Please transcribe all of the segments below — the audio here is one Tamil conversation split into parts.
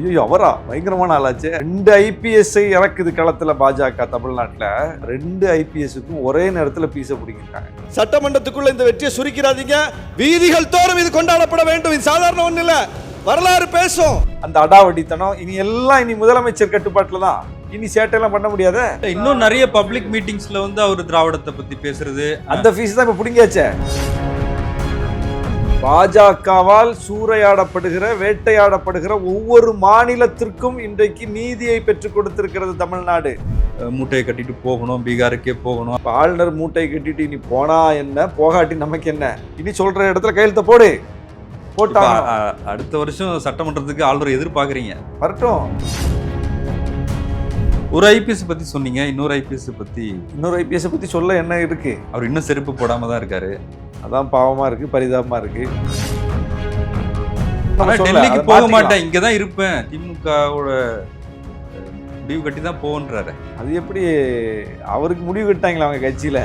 ஐயோ அவரா பயங்கரமான ஆளாச்சு. ரெண்டு ஐபிஎஸ்ஐ இறக்குது களத்துல பாஜக தமிழ்நாட்டுல. ரெண்டு ஐபிஎஸ்க்கும் ஒரே நேரத்துல பீச பிடிங்கிருக்காங்க. சட்டமன்றத்துக்குள்ள இந்த வெற்றியை சுருக்கிறாதீங்க. வீதிகள் தோறும் இது கொண்டாடப்பட வேண்டும். இது சாதாரண ஒண்ணு இல்ல. வரலாறு பேசும். அந்த அடாவடித்தனம் இனி எல்லாம் இனி முதலமைச்சர் கட்டுப்பாட்டுல தான். இனி சேட்டையெல்லாம் பண்ண முடியாத? இன்னும் நிறைய பப்ளிக் மீட்டிங்ஸ்ல வந்து அவர் திராவிடத்தை பத்தி பேசுறது. அந்த ஃபீஸ் தான் இப்ப பிடிங்கியாச்சே. பாஜகவால் சூறையாடப்படுகிற வேட்டையாடப்படுகிற ஒவ்வொரு மாநிலத்திற்கும் இன்றைக்கு நீதியை பெற்றுக் கொடுத்திருக்கிறது தமிழ்நாடு. மூட்டையை கட்டிட்டு போகணும் பீகாருக்கே போகணும். ஆளுநர் மூட்டை கட்டிட்டு இனி போனா என்ன போகாட்டி நமக்கு என்ன? இனி சொல்ற இடத்துல கையெழுத்த போடு. போட்டாங்க. அ- அடுத்த வருஷம் சட்டமன்றத்துக்கு ஆளுநர் எதிர்பார்க்கறீங்க. வரட்டும். ஒரு ஐபிஎஸ் பத்தி சொன்னீங்க இன்னொரு ஐபிஎஸ் பத்தி. இன்னொரு ஐபிஎஸ் பத்தி சொல்ல என்ன இருக்கு? அவர் இன்னும் செருப்பு போடாம தான் இருக்காரு. அதான் பாவமா இருக்கு பரிதாபமா இருக்கு. டெல்லிக்கு போக. மாட்டேன் இங்கதான் இருப்பேன். திமுகவோட முடிவு கட்டி தான் போன்றாரு அது எப்படி அவருக்கு முடிவு கட்டாங்களா அவங்க கட்சியில?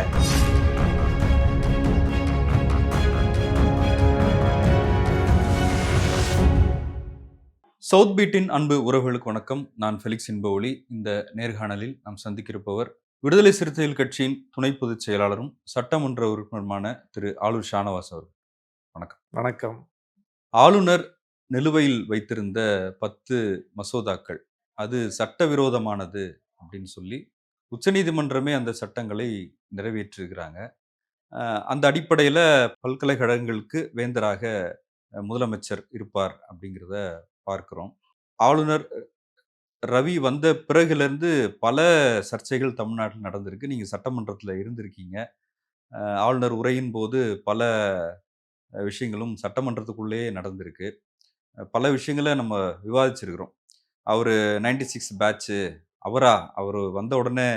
சவுத் பீட்டின் அன்பு உறவுகளுக்கு வணக்கம். நான் ஃபெலிக்ஸ் இன்பஒளி இந்த நேர்காணலில் நாம் சந்திக்கிருப்பவர் விடுதலை சிறுத்தைகள் கட்சியின் துணை பொதுச் செயலாளரும் சட்டமன்ற உறுப்பினருமான திரு ஆளூர் ஷானவாஸ் அவர் வணக்கம். ஆளுநர் நிலுவையில் வைத்திருந்த பத்து மசோதாக்கள் அது சட்டவிரோதமானது அப்படின்னு சொல்லி உச்சநீதிமன்றமே அந்த சட்டங்களை நிறைவேற்றிருக்கிறாங்க. அந்த அடிப்படையில் பல்கலைக்கழகங்களுக்கு வேந்தராக முதலமைச்சர் இருப்பார் அப்படிங்கிறத பார்க்கிறோம். ஆளுநர் ரவி வந்த பிறகுலேருந்து பல சர்ச்சைகள் தமிழ்நாட்டில் நடந்திருக்கு. நீங்கள் சட்டமன்றத்தில் இருந்திருக்கீங்க. அஹ், ஆளுநர் உரையின் போது பல விஷயங்களும் சட்டமன்றத்துக்குள்ளேயே நடந்திருக்கு. அஹ், பல விஷயங்களை நம்ம விவாதிச்சிருக்கிறோம். அவர் நைன்டி சிக்ஸ் பேட்ச்சு அவரா? அவர் வந்த உடனே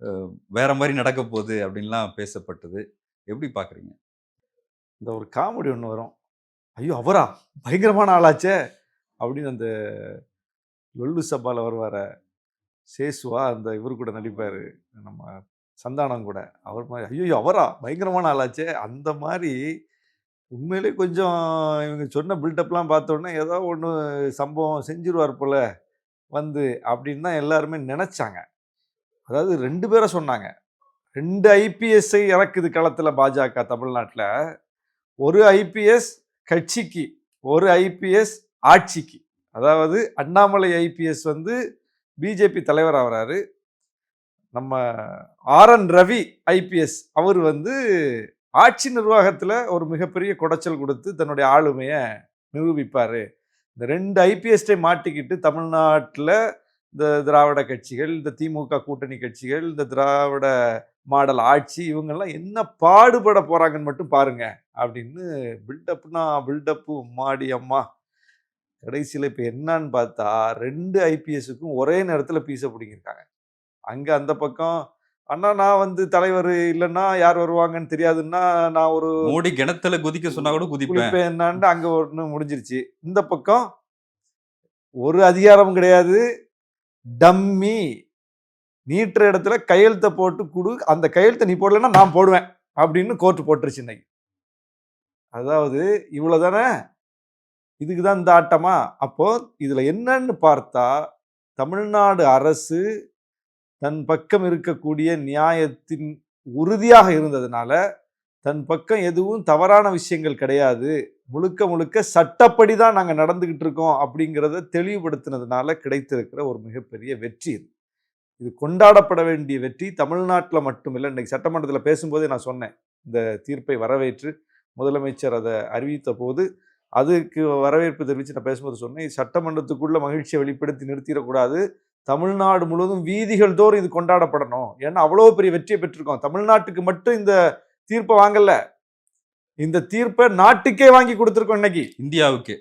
அஹ், வேற மாதிரி நடக்க போகுது அப்படின்லாம் பேசப்பட்டது. எப்படி பார்க்குறீங்க இந்த ஒரு காமெடி ஒன்று வரும். ஐயோ அவரா? பயங்கரமான ஆளாச்சே! அப்படின்னு அந்த லொல்லு சபாவில் வருவார். சேசுவா அந்த இவர் கூட நடிப்பார். நம்ம சந்தானம் கூட. அவர் மாதிரி ஐயோ அவரா? பயங்கரமான ஆளாச்சே! அந்த மாதிரி உண்மையிலே கொஞ்சம் இவங்க சொன்ன பில்டப்லாம் பார்த்தோன்னே ஏதோ ஒன்று சம்பவம் செஞ்சிருவார் போல் வந்து அப்படின்னு தான் எல்லாருமே நினச்சாங்க. அதாவது ரெண்டு பேரை சொன்னாங்க. ரெண்டு ஐபிஎஸ்ஐ இறக்குது களத்தில் பாஜக தமிழ்நாட்டில். ஒரு ஐபிஎஸ் கட்சிக்கு ஒரு ஐபிஎஸ் ஆட்சிக்கு. அதாவது அண்ணாமலை ஐபிஎஸ் வந்து பிஜேபி தலைவர் ஆகிறாரு. நம்ம ஆர் என் ரவி ஐபிஎஸ் அவர் வந்து ஆட்சி நிர்வாகத்தில் ஒரு மிகப்பெரிய குடைச்சல் கொடுத்து தன்னுடைய ஆளுமையை நிரூபிப்பார். இந்த ரெண்டு ஐபிஎஸ்டை மாட்டிக்கிட்டு தமிழ்நாட்டில் இந்த திராவிட கட்சிகள் இந்த திமுக கூட்டணி கட்சிகள் இந்த திராவிட மாடல் ஆட்சி இவங்கெல்லாம் என்ன பாடுபட போகிறாங்கன்னு மட்டும் பாருங்கள் அப்படின்னு பில்டப்னா பில்டப்பு மாடி அம்மா கடைசியில் இப்போ என்னன்னு பார்த்தா ரெண்டு ஐபிஎஸ்க்கும் ஒரே நேரத்தில் பீச பிடிங்கிருக்காங்க. அங்கே அந்த பக்கம் அண்ணா நான் வந்து தலைவர் இல்லைன்னா யார் வருவாங்கன்னு தெரியாதுன்னா நான் ஒரு மோடி கிணத்துல குதிக்க சொன்னா கூட குதிப்பேன். என்னான்ட்டு அங்கே ஒன்று முடிஞ்சிருச்சு. இந்த பக்கம் ஒரு அதிகாரமும் கிடையாது. டம்மி நீட்டுற இடத்துல கையெழுத்தை போட்டு கொடு அந்த கையெழுத்தை நீ போடலைன்னா நான் போடுவேன் அப்படின்னு கோர்ட்டு போட்டுருச்சு இன்னைக்கு. அதாவது இவ்வளோதானே இதுக்கு தான் இந்த ஆட்டமா? அப்போது இதில் என்னன்னு பார்த்தா தமிழ்நாடு அரசு தன் பக்கம் இருக்கக்கூடிய நியாயத்தின் உறுதியாக இருந்ததுனால தன் பக்கம் எதுவும் தவறான விஷயங்கள் கிடையாது. முழுக்க முழுக்க சட்டப்படி தான் நாங்கள் நடந்துக்கிட்டு இருக்கோம் அப்படிங்கிறத தெளிவுபடுத்தினதுனால கிடைத்திருக்கிற ஒரு மிகப்பெரிய வெற்றி இது. இது கொண்டாடப்பட வேண்டிய வெற்றி தமிழ்நாட்டில் மட்டுமில்லை இன்னைக்கு சட்டமன்றத்தில் பேசும்போதே நான் சொன்னேன். இந்த தீர்ப்பை வரவேற்று முதலமைச்சர் அதை அறிவித்த போது அதுக்கு வரவேற்பு தெரிவித்து நான் பேசும்போது சொன்னேன் சட்டமன்றத்துக்குள்ள மகிழ்ச்சியை வெளிப்படுத்தி நிறுத்திடக்கூடாது. தமிழ்நாடு முழுவதும் வீதிகள் தோறும் இது கொண்டாடப்படணும். ஏன்னா அவ்வளோ பெரிய வெற்றியை பெற்றிருக்கோம். தமிழ்நாட்டுக்கு மட்டும் இந்த தீர்ப்பை வாங்கல. இந்த தீர்ப்பை நாட்டுக்கே வாங்கி கொடுத்துருக்கோம் இன்னைக்கு. இந்தியாவுக்கு.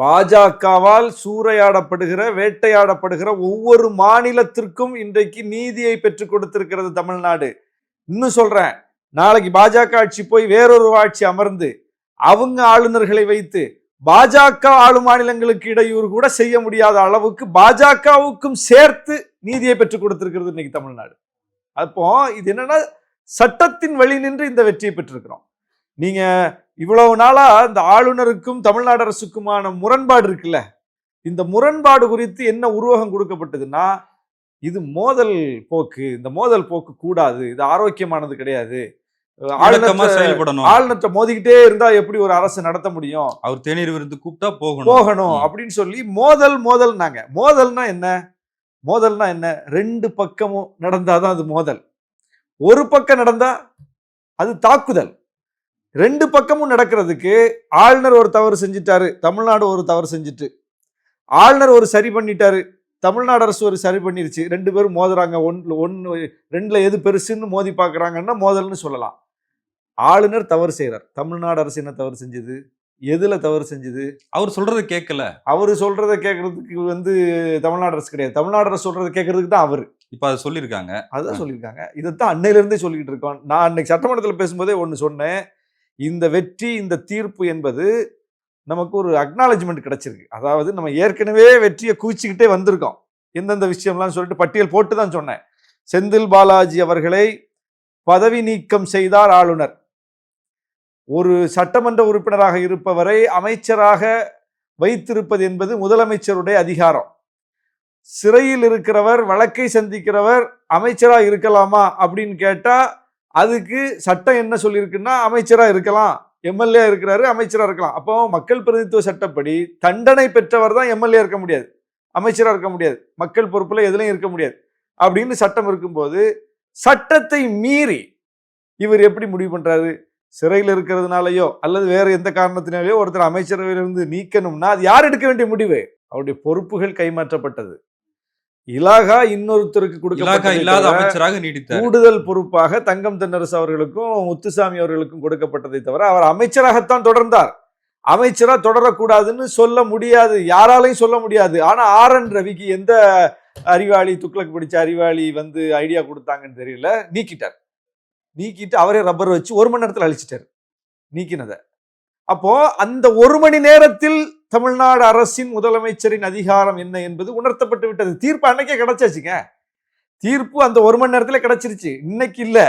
பாஜகவால் சூறையாடப்படுகிற வேட்டையாடப்படுகிற ஒவ்வொரு மாநிலத்திற்கும் இன்றைக்கு நீதியை பெற்றுக் கொடுத்திருக்கிறது தமிழ்நாடு. இன்னும் சொல்றேன் நாளைக்கு பாஜக ஆட்சி போய் வேறொரு ஆட்சி அமர்ந்து அவங்க ஆளுநர்களை வைத்து பாஜக ஆளும் மாநிலங்களுக்கு இடையூறு கூட செய்ய முடியாத அளவுக்கு பாஜகவுக்கும் சேர்த்து நீதியை பெற்றுக் கொடுத்திருக்கிறது இன்னைக்கு தமிழ்நாடு. அப்போ இது என்னன்னா சட்டத்தின் வழி நின்று இந்த வெற்றியை பெற்றிருக்கிறோம். நீங்க இவ்வளவு நாளா இந்த ஆளுநருக்கும் தமிழ்நாடு அரசுக்குமான முரண்பாடு இருக்குல்ல இந்த முரண்பாடு குறித்து என்ன உருவகம் கொடுக்கப்பட்டதுன்னா இது மோதல் போக்கு இந்த மோதல் போக்கு கூடாது இது ஆரோக்கியமானது கிடையாது செயல்படணும். ஆளுநர்ட்ட மோதிக்கிட்டே இருந்தா எப்படி ஒரு அரசு நடத்த முடியும்? அவர் தேநீர் விருந்து கூப்பிட்டா போகணும். போகணும். அப்படின்னு சொல்லி மோதல் மோதல்னாங்க. மோதல்னா என்ன? மோதல்னா என்ன? ரெண்டு பக்கமும் நடந்தாதான் அது மோதல். ஒரு பக்கம் நடந்தா அது தாக்குதல். ரெண்டு பக்கமும் நடக்கிறதுக்கு ஆளுநர் ஒரு தவறு செஞ்சிட்டாரு தமிழ்நாடு ஒரு தவறு செஞ்சுட்டு. ஆளுநர் ஒரு சரி பண்ணிட்டாரு தமிழ்நாடு அரசு ஒரு சரி பண்ணிருச்சு. ரெண்டு பேரும் மோதுறாங்க. ஒன்று ஒன்று ரெண்டுல எது பெருசுன்னு மோதி பார்க்கறாங்கன்னா மோதல்னு சொல்லலாம். ஆளுநர் தவறு செய்கிறார் தமிழ்நாடு அரசு என்ன தவறு செஞ்சது? எதுல தவறு செஞ்சது? அவர் சொல்றது கேட்கல. அவரு சொல்றத கேட்கறதுக்கு வந்து தமிழ்நாடு அரசு கிடையாது. தமிழ்நாடு அரசு சொல்றத கேட்கறதுக்கு தான் அவரு. இப்ப அதை சொல்லியிருக்காங்க. அதுதான் சொல்லியிருக்காங்க. இதைத்தான் அன்னையில இருந்தே சொல்லிட்டு இருக்கோம். நான் அன்னைக்கு சட்டமன்றத்தில் பேசும்போதே ஒன்று சொன்னேன். இந்த வெற்றி இந்த தீர்ப்பு என்பது நமக்கு ஒரு அக்னாலஜ்மெண்ட் கிடைச்சிருக்கு. அதாவது நம்ம ஏற்கனவே வெற்றியை குவிச்சுக்கிட்டே வந்திருக்கோம். எந்தெந்த விஷயம்லாம் சொல்லிட்டு பட்டியல் போட்டு தான் சொன்னேன். செந்தில் பாலாஜி அவர்களை பதவி நீக்கம் செய்தார் ஆளுநர். ஒரு சட்டமன்ற உறுப்பினராக இருப்பவரை அமைச்சராக வைத்திருப்பது என்பது முதலமைச்சருடைய அதிகாரம். சிறையில் இருக்கிறவர் வழக்கை சந்திக்கிறவர் அமைச்சராக இருக்கலாமா அப்படின்னு கேட்டால் அதுக்கு சட்டம் என்ன சொல்லியிருக்குன்னா அமைச்சராக இருக்கலாம் எம்எல்ஏ இருக்கிறாரு அமைச்சராக இருக்கலாம். அப்போ மக்கள் பிரதிநிதித்துவ சட்டப்படி தண்டனை பெற்றவர் தான் எம்எல்ஏ இருக்க முடியாது. அமைச்சராக இருக்க முடியாது. மக்கள் பொறுப்பில் எதுலையும் இருக்க முடியாது. அப்படின்னு சட்டம் இருக்கும்போது சட்டத்தை மீறி இவர் எப்படி முடிவு பண்ணுறாரு சிறையில் இருக்கிறதுனாலயோ அல்லது வேற எந்த காரணத்தினாலேயோ ஒருத்தர் அமைச்சரவையிலிருந்து நீக்கணும்னா அது யார் எடுக்க வேண்டிய முடிவு? அவருடைய பொறுப்புகள் கைமாற்றப்பட்டது. இலாகா இன்னொருத்தருக்கு கொடுக்கப்பட்டதே இல்லாத அமைச்சராக நீடித்தார். கூடுதல் பொறுப்பாக தங்கம் தென்னரசு அவர்களுக்கும் முத்துசாமி அவர்களுக்கும் கொடுக்கப்பட்டதை தவிர அவர் அமைச்சராகத்தான் தொடர்ந்தார். அமைச்சரா தொடரக்கூடாதுன்னு சொல்ல முடியாது. யாராலையும் சொல்ல முடியாது. ஆனா ஆர் என் ரவிக்கு எந்த அறிவாளி துக்ளக் பிடிச்ச அறிவாளி வந்து ஐடியா கொடுத்தாங்கன்னு தெரியல நீக்கிட்டார். நீக்கிட்டு அவரே ரப்பர் வச்சு ஒரு மணி நேரத்தில் அழிச்சிட்டார். நீக்கினதை. அப்போ அந்த ஒரு மணி நேரத்தில் தமிழ்நாடு அரசின் முதலமைச்சரின் அதிகாரம் என்ன என்பது உணர்த்தப்பட்டு விட்டது. தீர்ப்பு அன்னைக்கே கிடைச்சாச்சுங்க. தீர்ப்பு அந்த ஒரு மணி நேரத்தில் கிடைச்சிருச்சு. இன்னைக்கு இல்லை.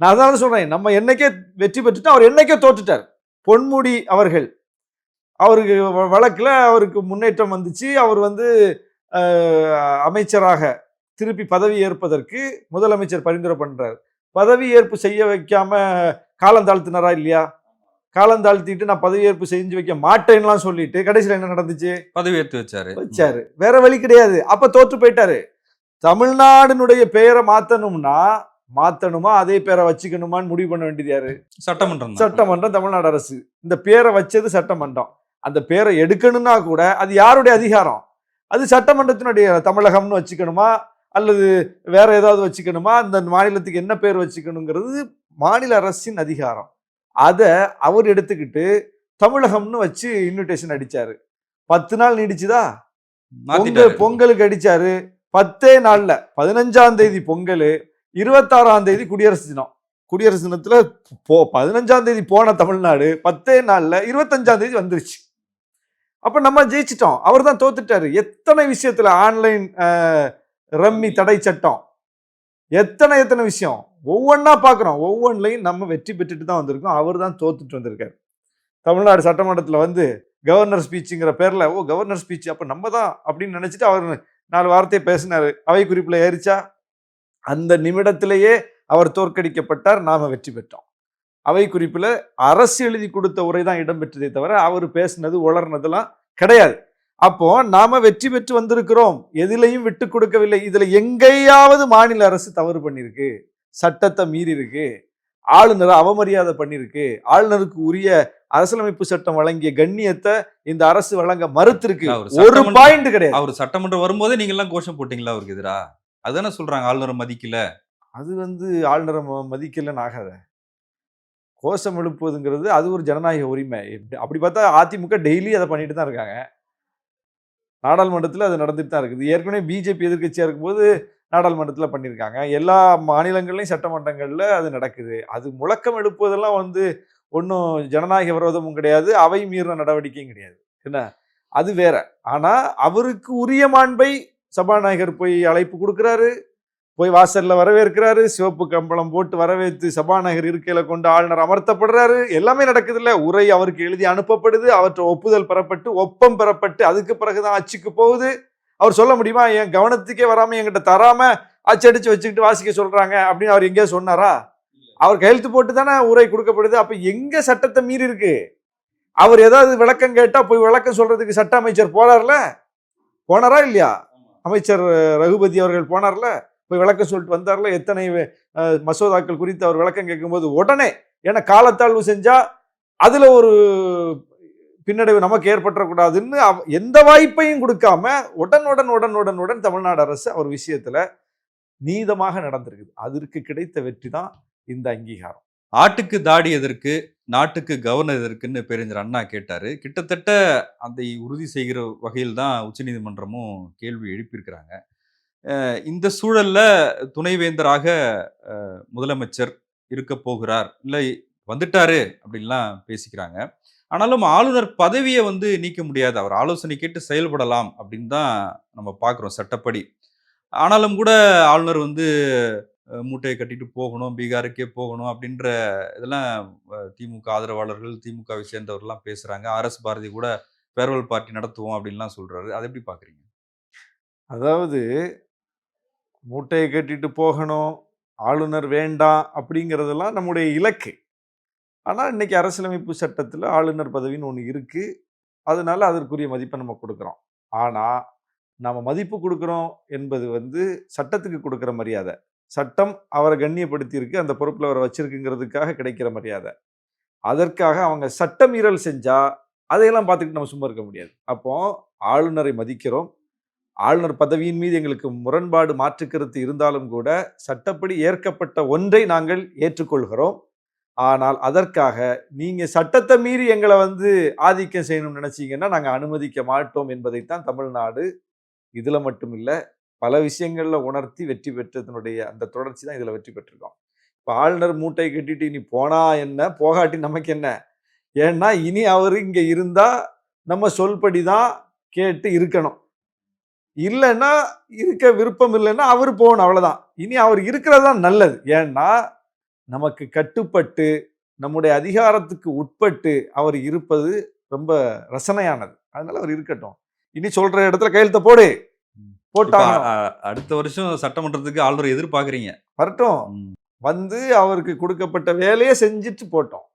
நான் அதான் சொல்றேன். நம்ம என்னைக்கே வெற்றி பெற்றுட்டோம் அவர் என்னைக்கே தோற்றுட்டார் பொன்முடி அவர்கள். அவருக்கு வழக்கில் அவருக்கு முன்னேற்றம் வந்துச்சு. அவர் வந்து அமைச்சராக திருப்பி பதவி ஏற்பதற்கு முதலமைச்சர் பரிந்துரை பண்ணுறார் பதவி ஏற்பு செய்ய வைக்காம காலம் தாழ்த்தினாரா இல்லையா? காலம் தாழ்த்திட்டு நான் பதவி ஏற்பு செஞ்சு வைக்க மாட்டேன்னுலாம் சொல்லிட்டு கடைசியில் என்ன நடந்துச்சு? பதவி ஏத்து வச்சாரு. வச்சாரு. வேற வழி கிடையாது. அப்ப தோற்று போயிட்டாரு. தமிழ்நாடுனுடைய பெயரை மாத்தணும்னா மாத்தணுமா? அதே பேரை வச்சுக்கணுமான்னு முடிவு பண்ண வேண்டியது யாரு? சட்டமன்றம். சட்டமன்றம் தமிழ்நாடு அரசு. இந்த பேரை வச்சது சட்டமன்றம். அந்த பேரை எடுக்கணும்னா கூட அது யாருடைய அதிகாரம்? அது சட்டமன்றத்தினுடைய தமிழகம்னு வச்சுக்கணுமா? அல்லது வேற ஏதாவது வச்சுக்கணுமா? அந்த மாநிலத்துக்கு என்ன பேர் வச்சுக்கணுங்கிறது மாநில அரசின் அதிகாரம். அதை அவர் எடுத்துக்கிட்டு தமிழகம்னு வச்சு இன்விடேஷன் அடிச்சாரு. பத்து நாள் நீடிச்சுதா. பொங்கல் பொங்கலுக்கு அடிச்சாரு. பத்தே நாள்ல பதினஞ்சாம் தேதி பொங்கல் இருபத்தாறாம் தேதி குடியரசு தினம். குடியரசு தினத்துல போ பதினஞ்சாம் தேதி போன தமிழ்நாடு பத்தே நாள்ல இருபத்தஞ்சாம் தேதி வந்துருச்சு. அப்ப நம்ம ஜெயிச்சிட்டோம். அவர் தான் தோத்துட்டாரு. எத்தனை விஷயத்துல ஆன்லைன் ரம்மி தடை சட்டம். எத்தனை எத்தனை விஷயம்? ஒவ்வொன்றா பார்க்குறோம். ஒவ்வொன்றிலையும் நம்ம வெற்றி பெற்றுட்டு தான் வந்திருக்கோம். அவர் தான் தோத்துட்டு வந்திருக்கார். தமிழ்நாடு சட்டமன்றத்தில் வந்து கவர்னர் ஸ்பீச்சுங்கிற பேரில் ஓ கவர்னர் ஸ்பீச் அப்போ நம்ம தான் அப்படின்னு நினச்சிட்டு அவர் நாலு வார்த்தையை பேசினார். அவை குறிப்பில் ஏறிச்சா? அந்த நிமிடத்திலேயே அவர் தோற்கடிக்கப்பட்டார். நாம் வெற்றி பெற்றோம். அவை குறிப்பில் அரசு எழுதி கொடுத்த உரை தான் இடம்பெற்றதே தவிர அவர் பேசினது உளர்னதெல்லாம் கிடையாது. அப்போ நாம வெற்றி பெற்று வந்திருக்கிறோம். எதிலையும் விட்டு கொடுக்கவில்லை. இதுல எங்கேயாவது மாநில அரசு தவறு பண்ணிருக்கு. சட்டத்தை மீறி இருக்கு ஆளுநரை அவமரியாதை பண்ணிருக்கு. ஆளுநருக்கு உரிய அரசியலமைப்பு சட்டம் வழங்கிய கண்ணியத்தை இந்த அரசு வழங்க மறுத்திருக்கு. அவர் ஒரு பாயிண்ட் கிடையாது. அவர் சட்டமன்றம் வரும்போதே நீங்க எல்லாம் கோஷம் போட்டீங்களா அவருக்கு எதிரா? அதானே சொல்றாங்க ஆளுநரை மதிக்கல. அது வந்து ஆளுநரை மதிக்கலன்னு ஆகாத. கோஷம் எழுப்புவதுங்கிறது அது ஒரு ஜனநாயக உரிமை. அப்படி பார்த்தா அதிமுக டெய்லி அதை பண்ணிட்டு தான் இருக்காங்க. நாடாளுமன்றத்தில் அது நடந்துட்டு தான் இருக்குது. ஏற்கனவே பிஜேபி எதிர்க்கட்சியாக இருக்கும்போது நாடாளுமன்றத்தில் பண்ணியிருக்காங்க எல்லா மாநிலங்கள்லையும் சட்டமன்றங்களில் அது நடக்குது. அது முழக்கம் எடுப்பதெல்லாம் வந்து ஒன்றும் ஜனநாயக விரோதமும் கிடையாது. அவை மீறின நடவடிக்கையும் கிடையாது. என்ன? அது வேற. ஆனால் அவருக்கு உரிய மாண்பை சபாநாயகர் போய் அழைப்பு கொடுக்குறாரு. போய் வாசலில் வரவேற்கிறாரு சிவப்பு கம்பளம் போட்டு வரவேற்று சபாநகர் இருக்கையில் கொண்டு ஆளுநர் அமர்த்தப்படுறாரு. எல்லாமே நடக்குது இல்லை உரை அவருக்கு எழுதி அனுப்பப்படுது. அவற்றை ஒப்புதல் பெறப்பட்டு ஒப்பம் பெறப்பட்டு அதுக்கு பிறகுதான் அச்சுக்கு போகுது. அவர் சொல்ல முடியுமா? என் கவனத்துக்கே வராமல் என்கிட்ட தராம அச்சடிச்சு வச்சுக்கிட்டு வாசிக்க சொல்றாங்க அப்படின்னு அவர் எங்கேயோ சொன்னாரா? அவர் கையெழுத்து போட்டு தானே உரை கொடுக்கப்படுது. அப்போ எங்கே சட்டத்தை மீறி இருக்கு? அவர் ஏதாவது விளக்கம் கேட்டால் போய் விளக்கம் சொல்றதுக்கு சட்ட அமைச்சர் போறார்ல? போனாரா இல்லையா? அமைச்சர் ரகுபதி அவர்கள் போனார்ல? போய் விளக்கம் சொல்லிட்டு வந்தார்ல. எத்தனை மசோதாக்கள் குறித்து அவர் விளக்கம் கேட்கும்போது உடனே ஏன்னா காலத்தாழ்வு செஞ்சா அதுல ஒரு பின்னடைவு நமக்கு ஏற்பட்டுறக்கூடாதுன்னு எந்த வாய்ப்பையும் கொடுக்காம உடன் உடன் உடன் உடன் தமிழ்நாடு அரசு அவர் விஷயத்துல நீதமாக நடந்திருக்குது. அதற்கு கிடைத்த வெற்றி தான் இந்த அங்கீகாரம். ஆட்டுக்கு தாடி எதற்கு நாட்டுக்கு கவர்னர் எதற்குன்னு பேரறிஞர் அண்ணா கேட்டார். கிட்டத்தட்ட அதை உறுதி செய்கிற வகையில் தான் உச்சநீதிமன்றமும் கேள்வி எழுப்பியிருக்கிறாங்க. இந்த சூழல்ல துணைவேந்தராக முதலமைச்சர் இருக்க போகிறார். இல்லை வந்துட்டாரு அப்படின்லாம் பேசிக்கிறாங்க. ஆனாலும் ஆளுநர் பதவியை வந்து நீக்க முடியாது. அவர் ஆலோசனை கேட்டு செயல்படலாம் அப்படின்னு தான் நம்ம பார்க்குறோம் சட்டப்படி. ஆனாலும் கூட ஆளுநர் வந்து மூட்டையை கட்டிட்டு போகணும் பீகாருக்கே போகணும் அப்படின்ற இதெல்லாம் திமுக ஆதரவாளர்கள் திமுகவை சேர்ந்தவர்கள்லாம் பேசுகிறாங்க ஆர்எஸ் பாரதி கூட ஃபேர்வெல் பார்ட்டி நடத்துவோம் அப்படின்லாம் சொல்கிறாரு அதை எப்படி பார்க்குறீங்க? அதாவது மூட்டையை கட்டிட்டு போகணும் ஆளுநர் வேண்டாம் அப்படிங்கிறதெல்லாம் நம்முடைய இலக்கு. ஆனால் இன்றைக்கி அரசியலமைப்பு சட்டத்தில் ஆளுநர் பதவின்னு ஒன்று இருக்குது அதனால் அதற்குரிய மதிப்பை நம்ம கொடுக்குறோம். ஆனால் நம்ம மதிப்பு கொடுக்குறோம் என்பது வந்து சட்டத்துக்கு கொடுக்குற மரியாதை. சட்டம் அவரை கண்ணியப்படுத்தியிருக்கு அந்த பொறுப்பில் அவரை வச்சிருக்குங்கிறதுக்காக கிடைக்கிற மரியாதை. அதற்காக அவங்க சட்ட மீறல் செஞ்சால் அதையெல்லாம் பார்த்துக்கிட்டு நம்ம சும்மா இருக்க முடியாது. அப்போது ஆளுநரை மதிக்கிறோம் ஆளுநர் பதவியின் மீது எங்களுக்கு முரண்பாடு மாற்றுக்கருத்து இருந்தாலும் கூட சட்டப்படி ஏற்கப்பட்ட ஒன்றை நாங்கள் ஏற்றுக்கொள்கிறோம். ஆனால் அதற்காக நீங்கள் சட்டத்தை மீறி எங்களை வந்து ஆதிக்கம் செய்யணும்னு நினச்சிங்கன்னா நாங்கள் அனுமதிக்க மாட்டோம் என்பதைத்தான் தமிழ்நாடு இதில் மட்டும் இல்லை பல விஷயங்களில் உணர்த்தி வெற்றி பெற்றதனுடைய அந்த தொடர்ச்சி தான் இதில் வெற்றி பெற்றிருக்கோம். இப்போ ஆளுநர் மூட்டை கட்டிட்டு இனி போனா என்ன போகாட்டி நமக்கு என்ன? ஏன்னா இனி அவர் இங்கே இருந்தால் நம்ம சொல்படி தான் கேட்டு இருக்கணும். இல்லைன்னா இருக்க விருப்பம் இல்லைன்னா அவர் போகணும் அவ்வளவுதான். இனி அவர் இருக்கிறது தான் நல்லது. ஏன்னா நமக்கு கட்டுப்பட்டு நம்முடைய அதிகாரத்துக்கு உட்பட்டு அவர் இருப்பது ரொம்ப ரசனையானது. அதனால அவர் இருக்கட்டும். இனி சொல்ற இடத்துல கையெழுத்த போடு. போட்டாங்க. அடுத்த வருஷம் சட்டமன்றத்துக்கு ஆளுநர் எதிர்பார்க்கறீங்க. வரட்டும். வந்து அவருக்கு கொடுக்கப்பட்ட வேலையை செஞ்சுட்டு போட்டோம்.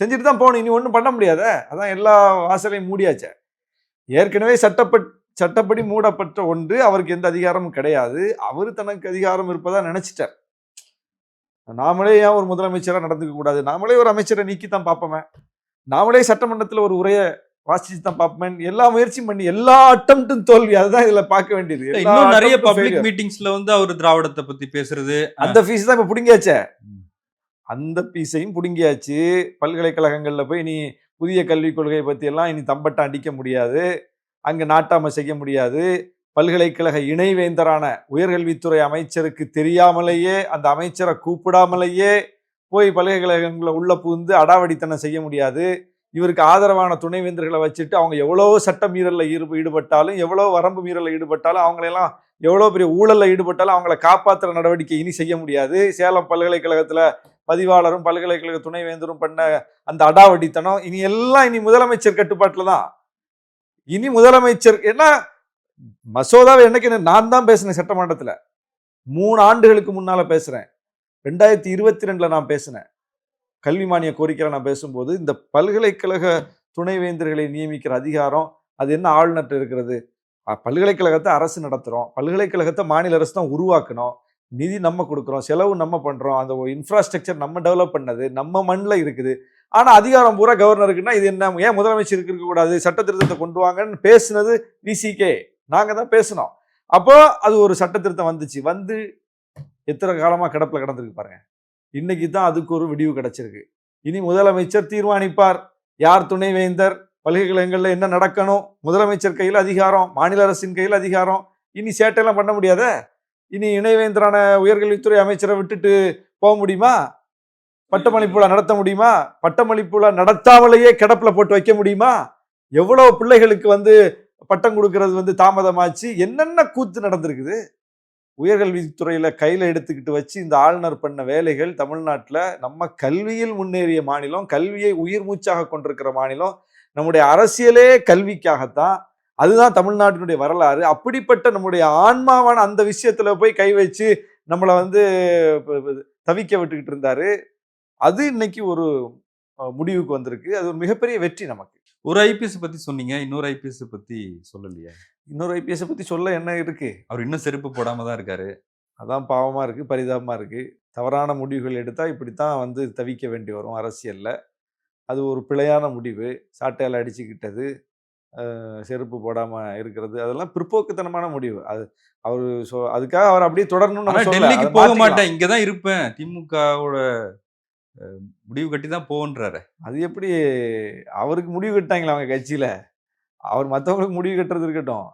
செஞ்சுட்டு தான் போகணும். இனி ஒன்றும் பண்ண முடியாதே? அதான் எல்லா வாசலையும் மூடியாச்சே. ஏற்கனவே சட்டப்பட் சட்டப்படி மூடப்பட்ட ஒன்று அவருக்கு எந்த அதிகாரமும் கிடையாது. அவர் தனக்கு அதிகாரம் இருப்பதா நினைச்சிட்டார். நாமளே ஏன் ஒரு முதலமைச்சரா நடந்துக்க கூடாது? நாமளே ஒரு அமைச்சரை நீக்கி தான் பார்ப்போமே. நாமளே சட்டமன்றத்தில் ஒரு உரையை வாசிச்சு தான் பார்ப்போம். எல்லா முயற்சியும் பண்ணி எல்லா அட்டம்ட்டும் தோல்வி அதுதான் இதுல பார்க்க வேண்டியது. இன்னும் நிறைய பப்ளிக். மீட்டிங்ஸ்ல வந்து அவர் திராவிடத்தை பத்தி பேசுறது. அந்த ஃபீஸ் தான் இப்ப புடுங்கியாச்சே. அந்த பீஸையும் புடுங்கியாச்சு. பல்கலைக்கழகங்கள்ல போய் நீ புதிய கல்விக் கொள்கையை பத்தி எல்லாம் இனி தம்பட்டம் அடிக்க முடியாது. அங்கு நாட்டாமை செய்ய முடியாது பல்கலைக்கழக இணைவேந்தரான உயர்கல்வித்துறை அமைச்சருக்கு தெரியாமலேயே அந்த அமைச்சரை கூப்பிடாமலேயே போய் பல்கலைக்கழகங்களை உள்ளே புகுந்து அடாவடித்தனம் செய்ய முடியாது இவருக்கு ஆதரவான துணைவேந்தர்களை வச்சுட்டு அவங்க எவ்வளவோ சட்ட மீறலில் ஈடு ஈடுபட்டாலும் எவ்வளோ வரம்பு மீறலில் ஈடுபட்டாலும் அவங்களெல்லாம் எவ்வளோ பெரிய ஊழலில் ஈடுபட்டாலும் அவங்கள காப்பாற்றுற நடவடிக்கை இனி செய்ய முடியாது சேலம் பல்கலைக்கழகத்தில் பதிவாளரும் பல்கலைக்கழக துணைவேந்தரும் பண்ண அந்த அடாவடித்தனம் இனி எல்லாம் இனி முதலமைச்சர் கட்டுப்பாட்டில் தான். இனி முதலமைச்சர் ஏன்னா மசோதாவை என்னைக்கு நான் தான் பேசினேன் சட்டமன்றத்தில். மூணு ஆண்டுகளுக்கு முன்னால் பேசுகிறேன் ரெண்டாயிரத்தி இருபத்தி ரெண்டில் நான் பேசினேன். கல்வி மானிய கோரிக்கையில் நான் பேசும்போது இந்த பல்கலைக்கழக துணைவேந்தர்களை நியமிக்கிற அதிகாரம் அது என்ன ஆளுநர்கிட்ட இருக்கிறது? பல்கலைக்கழகத்தை அரசு நடத்துகிறோம் பல்கலைக்கழகத்தை மாநில அரசு தான் உருவாக்கணும். நிதி நம்ம கொடுக்குறோம். செலவு நம்ம பண்ணுறோம் அந்த இன்ஃப்ராஸ்ட்ரக்சர் நம்ம டெவலப் பண்ணது நம்ம மண்ணில் இருக்குது. ஆனால் அதிகாரம் பூரா கவர்னருக்குன்னா இது என்ன ஏன் முதலமைச்சருக்கு இருக்கக்கூடாது? சட்ட திருத்தத்தை கொண்டு வாங்கன்னு பேசுனது விசிகே நாங்கள் தான் பேசினோம். அப்போ அது ஒரு சட்ட திருத்தம் வந்துச்சு. வந்து எத்தனை காலமாக கிடப்பில் கிடந்திருக்கு பாருங்க. இன்னைக்கு தான் அதுக்கு ஒரு விடிவு கிடைச்சிருக்கு. இனி முதலமைச்சர் தீர்மானிப்பார். யார் துணைவேந்தர் பல்கலைக்கழகங்களில் என்ன நடக்கணும்? முதலமைச்சர் கையில் அதிகாரம் மாநில அரசின் கையில் அதிகாரம். இனி சேட்டையெல்லாம் பண்ண முடியாத? இனி இணைவேந்தரான உயர்கல்வித்துறை அமைச்சரை விட்டுட்டு போக முடியுமா? பட்டமளிப்புலா நடத்த முடியுமா? பட்டமளிப்புலா நடத்தாமலேயே கிடப்புல போட்டு வைக்க முடியுமா? எவ்வளவு பிள்ளைகளுக்கு வந்து பட்டம் கொடுக்கறது வந்து தாமதமாச்சு? என்னென்ன கூத்து நடந்திருக்குது? உயர்கல்வித்துறையில கையில எடுத்துக்கிட்டு வச்சு இந்த ஆளுநர் பண்ண வேலைகள் தமிழ்நாட்டில் நம்ம கல்வியில் முன்னேறிய மாநிலம் கல்வியை உயிர் மூச்சாக கொண்டிருக்கிற மாநிலம் நம்முடைய அரசியலே கல்விக்காகத்தான். அதுதான் தமிழ்நாட்டினுடைய வரலாறு. அப்படிப்பட்ட நம்முடைய ஆன்மாவான அந்த விஷயத்துல போய் கை வச்சு நம்மளை வந்து தவிக்க விட்டுக்கிட்டு இருந்தாரு. அது இன்னைக்கு ஒரு முடிவுக்கு வந்திருக்கு. அது ஒரு மிகப்பெரிய வெற்றி நமக்கு. ஒரு ஐபிஎஸ் பத்தி சொன்னீங்க. இன்னொரு ஐபிஎஸ் பத்தி சொல்லலையே. இன்னொரு ஐபிஎஸ் பத்தி சொல்ல என்ன இருக்கு? அவர் இன்னும் செருப்பு போடாம தான் இருக்காரு. அதான் பாவமா இருக்கு பரிதாபமா இருக்கு. தவறான முடிவுகள் எடுத்தா இப்படித்தான் வந்து தவிக்க வேண்டி வரும் அரசியல்ல. அது ஒரு பிழையான முடிவு. சாட்டையால் அடிச்சுக்கிட்டது செருப்பு போடாம இருக்கிறது. அதெல்லாம் பிற்போக்குத்தனமான முடிவு. அது அவர் சொ அதுக்காக அவர் அப்படியே தொடரணும்னு. டெல்லிக்கு போக. மாட்டேன். இங்கதான் இருப்பேன். திமுகவோட முடிவு கட்டி தான் போகன்றாரு. அது எப்படி அவருக்கு முடிவு கட்டாங்களா அவங்க கட்சியில்? அவர் மற்றவங்களுக்கு முடிவு கட்டுறது இருக்கட்டும்.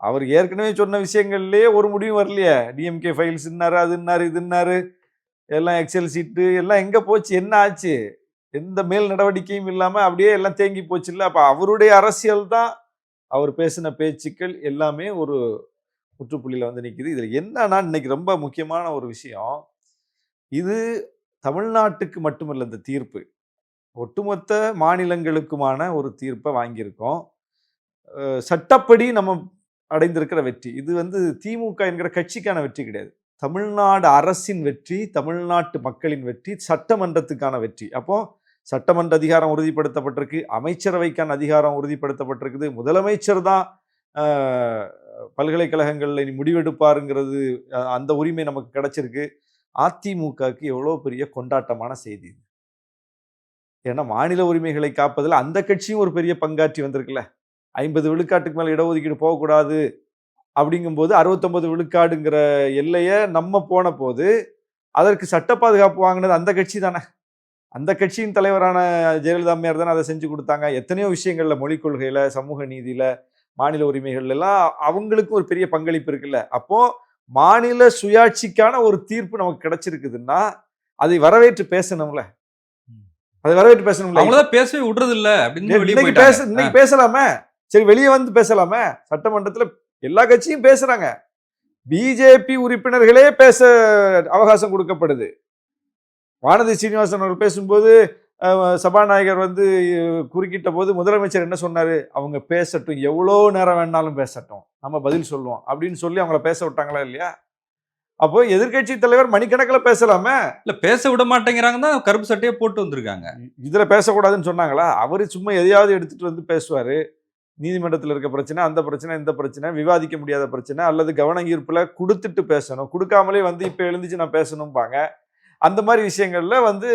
அவர் ஏற்கனவே சொன்ன விஷயங்கள்லேயே ஒரு முடிவு வரலையே. டிஎம்கே ஃபைல்ஸ்ன்னாரு அதுன்னாரு இதுன்னாரு எல்லாம் எக்ஸல் சீட்டு எல்லாம் எங்கே போச்சு என்ன ஆச்சு? எந்த மேல் நடவடிக்கையும் இல்லாமல் அப்படியே எல்லாம் தேங்கி போச்சு இல்லை? அப்போ அவருடைய அரசியல் தான் அவர் பேசின பேச்சுக்கள் எல்லாமே ஒரு முற்றுப்புள்ளியில் வந்து நிற்கிது இதில் என்னன்னா இன்னைக்கு ரொம்ப முக்கியமான ஒரு விஷயம். இது தமிழ்நாட்டுக்கு மட்டுமல்ல இந்த தீர்ப்பு. ஒட்டுமொத்த மாநிலங்களுக்குமான ஒரு தீர்ப்பை வாங்கியிருக்கோம். சட்டப்படி நம்ம அடைந்திருக்கிற வெற்றி. இது வந்து திமுக என்கிற கட்சிக்கான வெற்றி கிடையாது. தமிழ்நாடு அரசின் வெற்றி தமிழ்நாட்டு மக்களின் வெற்றி சட்டமன்றத்துக்கான வெற்றி. அப்போ சட்டமன்ற அதிகாரம் உறுதிப்படுத்தப்பட்டிருக்கு அமைச்சரவைக்கான அதிகாரம் உறுதிப்படுத்தப்பட்டிருக்குது. முதலமைச்சர் தான் பல்கலைக்கழகங்களில் இனி முடிவெடுப்பாருங்கிறது அந்த உரிமை நமக்கு கிடைச்சிருக்கு. அதிமுகவுக்கு எவ்வளோ பெரிய கொண்டாட்டமான செய்தி இது. ஏன்னா மாநில உரிமைகளை காப்பதில் அந்த கட்சியும் ஒரு பெரிய பங்காற்றி வந்திருக்குல்ல. ஐம்பது விழுக்காட்டுக்கு மேலே இடஒதுக்கீடு போகக்கூடாது அப்படிங்கும்போது அறுபத்தொன்பது விழுக்காடுங்கிற எல்லையை நம்ம போன போது அதற்கு சட்ட பாதுகாப்பு வாங்கினது அந்த கட்சி தானே. அந்த கட்சியின் தலைவரான ஜெயலலிதா அம்மையார் தானே அதை செஞ்சு கொடுத்தாங்க. எத்தனையோ விஷயங்களில் மொழிக் கொள்கையில சமூக நீதியில மாநில உரிமைகள் எல்லாம் அவங்களுக்கும் ஒரு பெரிய பங்களிப்பு இருக்குல்ல. அப்போது மாநில சுயாட்சிக்கான ஒரு தீர்ப்பு நமக்கு கிடைச்சிருக்குதுன்னா அதை வரவேற்று பேசணும்ல. அதை வரவேற்று பேசணும்ல. அவங்களதான் பேசவே விடுறது இல்ல அப்படின்னு பேச இன்னைக்கு பேசலாமே? சரி வெளியே வந்து பேசலாமே? சட்டமன்றத்துல எல்லா கட்சியும் பேசுறாங்க. பிஜேபி உறுப்பினர்களே பேச அவகாசம் கொடுக்கப்படுது. வானதி சீனிவாசன் அவர்கள் பேசும்போது சபாநாயகர் வந்து குறுக்கிட்ட போது முதலமைச்சர் என்ன சொன்னாரு? அவங்க பேசட்டும். எவ்வளோ நேரம் வேணாலும் பேசட்டும். நம்ம பதில் சொல்லுவோம். அப்படின்னு சொல்லி அவங்கள பேச விட்டாங்களா இல்லையா? அப்போ எதிர்க்கட்சி தலைவர் மணிக்கணக்கில் பேசலாமே? இல்ல பேச விட மாட்டேங்கிறாங்க தான் கருப்பு சட்டையே போட்டு வந்திருக்காங்க. இதுல பேசக்கூடாதுன்னு சொன்னாங்களா? அவரு சும்மா எதையாவது எடுத்துட்டு வந்து பேசுவாரு. நீதிமன்றத்தில் இருக்க பிரச்சனை அந்த பிரச்சனை இந்த பிரச்சனை விவாதிக்க முடியாத பிரச்சனை அல்லது கவன ஈர்ப்புல கொடுத்துட்டு பேசணும். கொடுக்காமலே வந்து இப்ப எழுந்துச்சு நான் பேசணும்பாங்க. அந்த மாதிரி விஷயங்களில் வந்து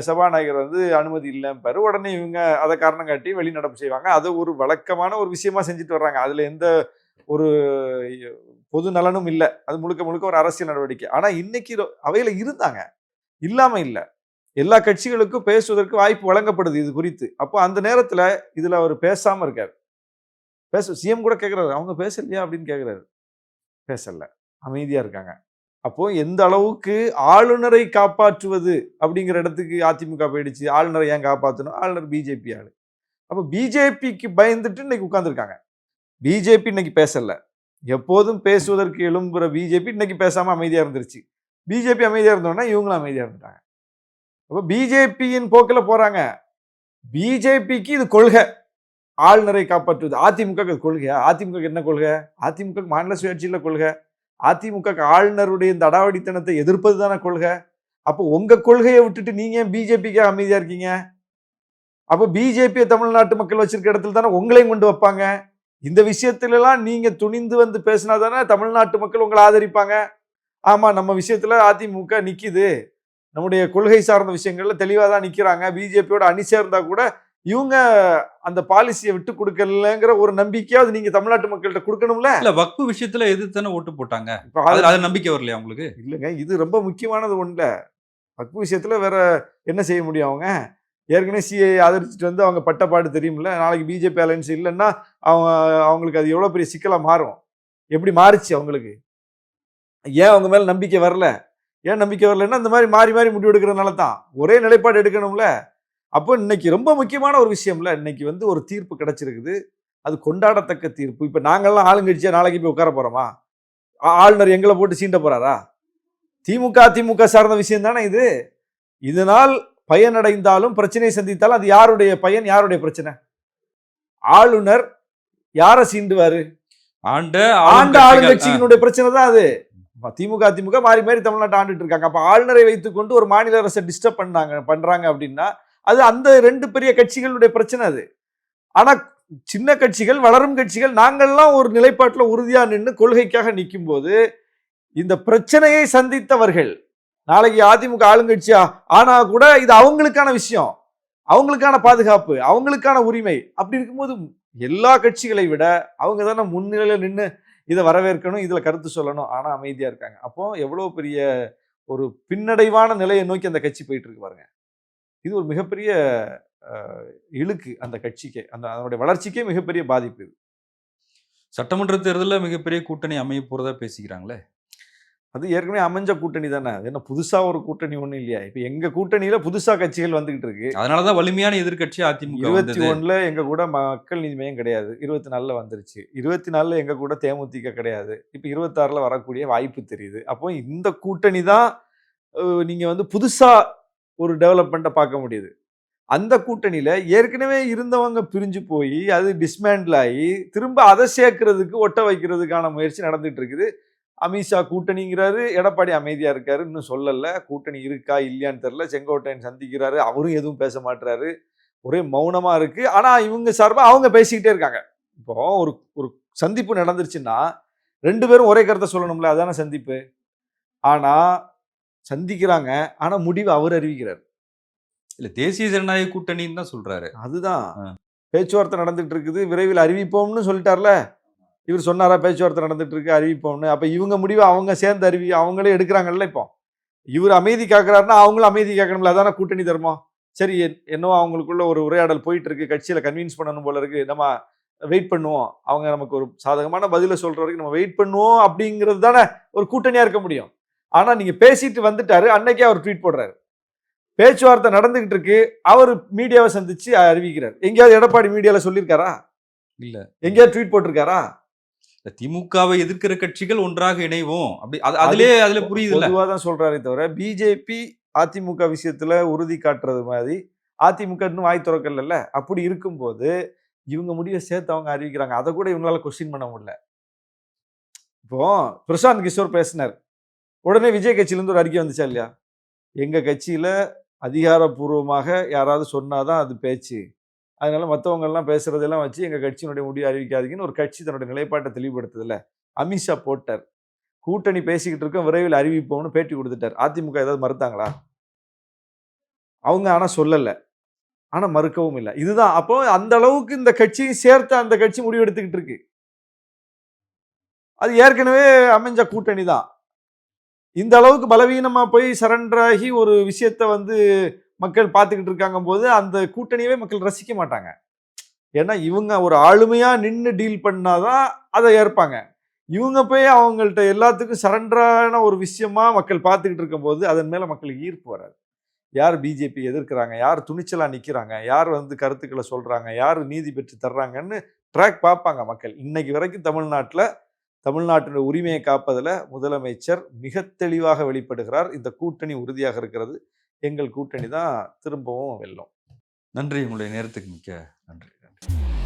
சபாநாயகர் வந்து அனுமதி இல்லைம்பாரு உடனே இவங்க அதை காரணம் காட்டி வெளிநடப்பு செய்வாங்க. அது ஒரு வழக்கமான ஒரு விஷயமா செஞ்சுட்டு வர்றாங்க. அதில் எந்த ஒரு பொது நலனும் இல்லை. அது முழுக்க முழுக்க ஒரு அரசியல் நடவடிக்கை. ஆனால் இன்னைக்கு அவையில் இருந்தாங்க. இல்லாமல் இல்லை. எல்லா கட்சிகளுக்கும் பேசுவதற்கு வாய்ப்பு வழங்கப்படுது இது குறித்து. அப்போ அந்த நேரத்தில் இதில் அவர் பேசாமல் இருக்கார். பேச சிஎம் கூட கேட்குறாரு அவங்க பேசலையா? அப்படின்னு கேட்குறாரு பேசலை. அமைதியாக இருக்காங்க. அப்போ எந்த அளவுக்கு ஆளுநரை காப்பாற்றுவது அப்படிங்கிற இடத்துக்கு அதிமுக போயிடுச்சு. ஆளுநரை ஏன் காப்பாற்றணும் ஆளுநர் பிஜேபி ஆளு. அப்போ பிஜேபிக்கு பயந்துட்டு இன்னைக்கு உட்காந்துருக்காங்க பிஜேபி இன்னைக்கு பேசலை. எப்போதும் பேசுவதற்கு எழும்புகிற பிஜேபி இன்னைக்கு பேசாமல் அமைதியாக இருந்துருச்சு. பிஜேபி அமைதியாக இருந்தோன்னா இவங்களும் அமைதியாக இருந்துட்டாங்க. அப்போ பிஜேபியின் போக்கில் போகிறாங்க பிஜேபிக்கு இது கொள்கை. ஆளுநரை காப்பாற்றுவது. அதிமுக கொள்கையா? அதிமுக என்ன கொள்கை? அதிமுக மாநில சுயாட்சியில் கொள்கை. அதிமுக ஆளுநருடைய இந்த அடாவடித்தனத்தை எதிர்ப்பது தானே கொள்கை? அப்போ உங்கள் கொள்கையை விட்டுட்டு நீங்கள் ஏன் பிஜேபிக்கு அமைதியாக இருக்கீங்க? அப்போ பிஜேபியை தமிழ்நாட்டு மக்கள் வச்சிருக்க இடத்துல தானே உங்களையும் கொண்டு வைப்பாங்க? இந்த விஷயத்துலலாம் நீங்கள் துணிந்து வந்து பேசினா தானே தமிழ்நாட்டு மக்கள் உங்களை ஆதரிப்பாங்க. ஆமாம் நம்ம விஷயத்தில் அதிமுக நிற்கிது நம்முடைய கொள்கை சார்ந்த விஷயங்கள்ல தெளிவாக தான் நிற்கிறாங்க பிஜேபியோட அணி சேர்ந்தால் கூட இவங்க அந்த பாலிசியை விட்டு கொடுக்கலங்கிற ஒரு நம்பிக்கையாவது நீங்க தமிழ்நாட்டு மக்கள்கிட்ட கொடுக்கணும்ல? இல்ல வக்பு விஷயத்துல எதிர்த்து தானே ஓட்டு போட்டாங்க. இப்ப அது நம்பிக்கை வரலையா உங்களுக்கு? இல்லைங்க இது ரொம்ப முக்கியமானது ஒண்ணுல வக்பு விஷயத்துல வேற என்ன செய்ய முடியும் அவங்க? ஏற்கனவே சிஐ ஆதரிச்சுட்டு வந்து அவங்க பட்டப்பாடு தெரியும்ல? நாளைக்கு பிஜேபி அலைன்ஸ் இல்லைன்னா அவங்க அவங்களுக்கு அது எவ்வளவு பெரிய சிக்கலா மாறும்? எப்படி மாறுச்சு அவங்களுக்கு? ஏன் அவங்க மேல நம்பிக்கை வரல? ஏன் நம்பிக்கை வரலன்னா இந்த மாதிரி மாறி மாறி முடிவு எடுக்கிறதுனால தான் ஒரே நிலைப்பாடு எடுக்கணும்ல? அப்போ இன்னைக்கு ரொம்ப முக்கியமான ஒரு விஷயம்ல இன்னைக்கு வந்து ஒரு தீர்ப்பு கிடைச்சிருக்குது. அது கொண்டாடத்தக்க தீர்ப்பு. இப்ப நாங்கெல்லாம் ஆளுங்கட்சியா நாளைக்கு போய் உட்கார போறோமா? ஆ- ஆளுநர் எங்களை போட்டு சீண்ட போறாரா? திமுக அதிமுக சார்ந்த விஷயம் தானே இது. இதனால் பயனடைந்தாலும் பிரச்சனை சந்தித்தாலும் அது யாருடைய பயன் யாருடைய பிரச்சனை? ஆளுநர் யாரை சீண்டுவாரு? ஆண்ட ஆண்ட ஆளுங்கட்சியினுடைய பிரச்சனை தான் அது. திமுக அதிமுக மாறி மாறி தமிழ்நாட்டை ஆண்டுட்டு இருக்காங்க. அப்ப ஆளுநரை வைத்துக்கொண்டு ஒரு மாநில அரசை டிஸ்டர்ப் பண்ணாங்க பண்றாங்க அப்படின்னா அது அந்த ரெண்டு பெரிய கட்சிகளுடைய பிரச்சனை அது. ஆனால் சின்ன கட்சிகள் வளரும் கட்சிகள் நாங்கள்லாம் ஒரு நிலைப்பாட்டில் உறுதியாக நின்று கொள்கைக்காக நிற்கும் போது இந்த பிரச்சனையை சந்தித்தவர்கள் நாளைக்கு அதிமுக ஆளுங்கட்சியா ஆனா கூட இது அவங்களுக்கான விஷயம். அவங்களுக்கான பாதுகாப்பு அவங்களுக்கான உரிமை. அப்படி இருக்கும்போது எல்லா கட்சிகளை விட அவங்க தானே முன்னிலையில் நின்று இதை வரவேற்கணும் இதில் கருத்து சொல்லணும். ஆனால் அமைதியாக இருக்காங்க. அப்போ எவ்வளோ பெரிய ஒரு பின்னடைவான நிலையை நோக்கி அந்த கட்சி போயிட்டு இருக்கு பாருங்க. இது ஒரு மிகப்பெரிய இழுக்கு அந்த கட்சிக்கு. அந்த அதனுடைய வளர்ச்சிக்கே மிகப்பெரிய பாதிப்பு இது. சட்டமன்ற தேர்தல்ல மிகப்பெரிய கூட்டணி அமைய போறதா பேசிக்கிறாங்களே? அது ஏற்கனவே அமைஞ்ச கூட்டணி தானே. அது என்ன புதுசா ஒரு கூட்டணி ஒண்ணும் இல்லையா? இப்ப எங்க கூட்டணியில புதுசா கட்சிகள் வந்துகிட்டு இருக்கு. அதனாலதான் வலிமையான எதிர்க்கட்சி அதிமுக இருபத்தி வந்தது. ஒண்ணுல எங்க கூட மக்கள் நீதி மையம் கிடையாது. இருபத்தி நாலுல வந்துருச்சு. இருபத்தி நாலுல எங்க கூட தேமுதிக கிடையாது. இப்ப இருபத்தாறுல வரக்கூடிய வாய்ப்பு தெரியுது. அப்போ இந்த கூட்டணி தான் அஹ், நீங்க வந்து புதுசா ஒரு டெவலப்மெண்ட்டை பார்க்க முடியுது. அந்த கூட்டணியில் ஏற்கனவே இருந்தவங்க பிரிஞ்சு போய் அது டிஸ்மேண்டில் ஆகி திரும்ப அதை சேர்க்கறதுக்கு ஒட்ட வைக்கிறதுக்கான முயற்சி நடந்துட்டு இருக்குது. அமித்ஷா கூட்டணிங்கிறாரு எடப்பாடி அமைதியாக இருக்காரு இன்னும் சொல்லலை. கூட்டணி இருக்கா இல்லையான்னு தெரில செங்கோட்டையன் சந்திக்கிறாரு அவரும் எதுவும் பேச மாட்டுறாரு ஒரே மௌனமாக இருக்குது ஆனால் இவங்க சார்பாக அவங்க பேசிக்கிட்டே இருக்காங்க. இப்போ ஒரு ஒரு சந்திப்பு நடந்துருச்சுன்னா ரெண்டு பேரும் ஒரே கருத்தை சொல்லணும்ல. அதான சந்திப்பு. ஆனால் சந்திக்கிறாங்க. ஆனா முடிவு அவர் அறிவிக்கிறார். இல்ல தேசிய ஜனநாயக கூட்டணின்னு தான் சொல்றாரு. அதுதான். பேச்சுவார்த்தை நடந்துட்டு இருக்குது விரைவில் அறிவிப்போம்னு சொல்லிட்டார்ல. இவர் சொன்னாரா பேச்சுவார்த்தை நடந்துட்டு இருக்கு அறிவிப்போம்னு. அப்ப இவங்க முடிவை அவங்க சேர்ந்து அறிவி அவங்களே எடுக்கிறாங்கல்ல இப்போ. இவர் அமைதி காக்குறாருன்னா அவங்களும் அமைதி காக்கணும்ல. அதான கூட்டணி தர்மம். சரி என்- என்னவோ அவங்களுக்குள்ள ஒரு உரையாடல் போயிட்டு இருக்கு கட்சியில கன்வின்ஸ் பண்ணணும் போல இருக்கு. நம்ம வெயிட் பண்ணுவோம். அவங்க நமக்கு ஒரு சாதகமான பதில சொல்ற வரைக்கும் நம்ம வெயிட் பண்ணுவோம் அப்படிங்கிறது தானே ஒரு கூட்டணியா இருக்க முடியும். ஆனா நீங்க பேசிட்டு வந்துட்டாரு. அன்னைக்கே அவர் ட்வீட் போடுறாரு. பேச்சுவார்த்தை நடந்துகிட்டு இருக்கு. அவர் மீடியாவை சந்திச்சு அறிவிக்கிறார். எங்கேயாவது எடப்பாடி மீடியால சொல்லியிருக்காரா? இல்ல. எங்கேயாவது ட்வீட் போட்டிருக்காரா? திமுகவை எதிர்க்கிற கட்சிகள் ஒன்றாக இணைவோம். அப்படி அது- அதுலயே அதுல புரியுது பொதுவாக தான் சொல்றாரே தவிர பிஜேபி அதிமுக விஷயத்துல உறுதி காட்டுறது மாதிரி அதிமுக இன்னும் வாய் திறக்கல அப்படி இருக்கும்போது இவங்க முடிவை சேர்த்து அவங்க அறிவிக்கிறாங்க. அதை கூட இவங்களால கொஸ்டின் பண்ண முடியல. இப்போ பிரசாந்த் கிஷோர் பேசினார். உடனே விஜய் கட்சியிலேருந்து ஒரு அறிக்கை வந்துச்சா இல்லையா? எங்கள் கட்சியில் அதிகாரப்பூர்வமாக யாராவது சொன்னால் தான் அது பேச்சு. அதனால மற்றவங்கெல்லாம் பேசுகிறதெல்லாம் வச்சு எங்கள் கட்சியினுடைய முடிவு அறிவிக்காதீங்கன்னு ஒரு கட்சி தன்னுடைய நிலைப்பாட்டை தெளிவுபடுத்துதில்ல. அமித்ஷா போட்டார். கூட்டணி பேசிக்கிட்டு இருக்கோம் விரைவில் அறிவிப்போம்னு பேட்டி கொடுத்துட்டார். அதிமுக ஏதாவது மறுத்தாங்களா? அவங்க ஆனால் சொல்லலை. ஆனால் மறுக்கவும் இல்லை. இதுதான். அப்போ அந்த அளவுக்கு இந்த கட்சியை சேர்த்து அந்த கட்சி முடிவு எடுத்துக்கிட்டு இருக்கு. அது ஏற்கனவே அமைஞ்ச கூட்டணி தான் இந்த அளவுக்கு பலவீனமாக போய் சரண்டர் ஆகி ஒரு விஷயத்த வந்து மக்கள் பார்த்துக்கிட்டு இருக்காங்க போது அந்த கூட்டணியவே மக்கள் ரசிக்க மாட்டாங்க. ஏன்னா இவங்க ஒரு ஆளுமையாக நின்று டீல் பண்ணாதான் அதை ஏற்பாங்க. இவங்க போய் அவங்கள்ட்ட எல்லாத்துக்கும் சரண்டரான ஒரு விஷயமா மக்கள் பார்த்துக்கிட்டு இருக்கும்போது அதன் மேலே மக்களுக்கு ஈர்ப்பு வராது. யார் பிஜேபி எதிர்க்கிறாங்க? யார் துணிச்சலாக நிற்கிறாங்க யார் வந்து கருத்துக்களை சொல்கிறாங்க யார் நீதி பெற்று தர்றாங்கன்னு ட்ராக் பார்ப்பாங்க மக்கள். இன்னைக்கு வரைக்கும் தமிழ்நாட்டில் தமிழ்நாட்டினுடைய உரிமையை காப்பதில் முதலமைச்சர் மிக தெளிவாக வெளிப்படுகிறார். இந்த கூட்டணி உறுதியாக இருக்கிறது. எங்கள் கூட்டணி தான் திரும்பவும் வெல்லும். நன்றி. உங்களுடைய நேரத்துக்கு மிக்க நன்றி. நன்றி.